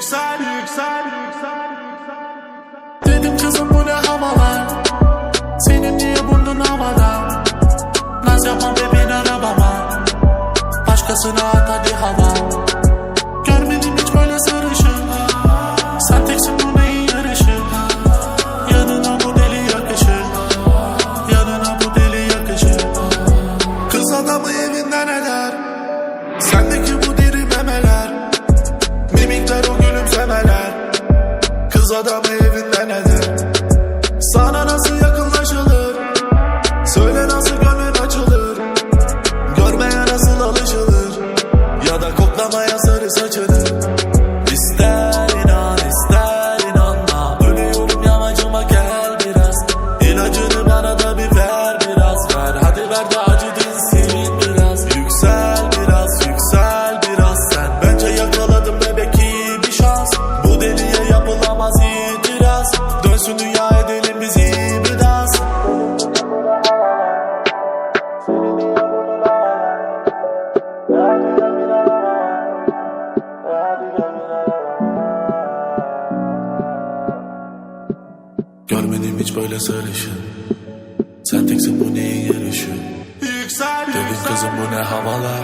yüksel yüksel Dedim kızım bu ne havalar? Senin niye burnun havada? Naz yapma bebeğin arabama. Görmedim hiç böyle sarışın Sen teksin bu neyin yarışı Yüksel, Dedim yüksel. kızım bu ne havalar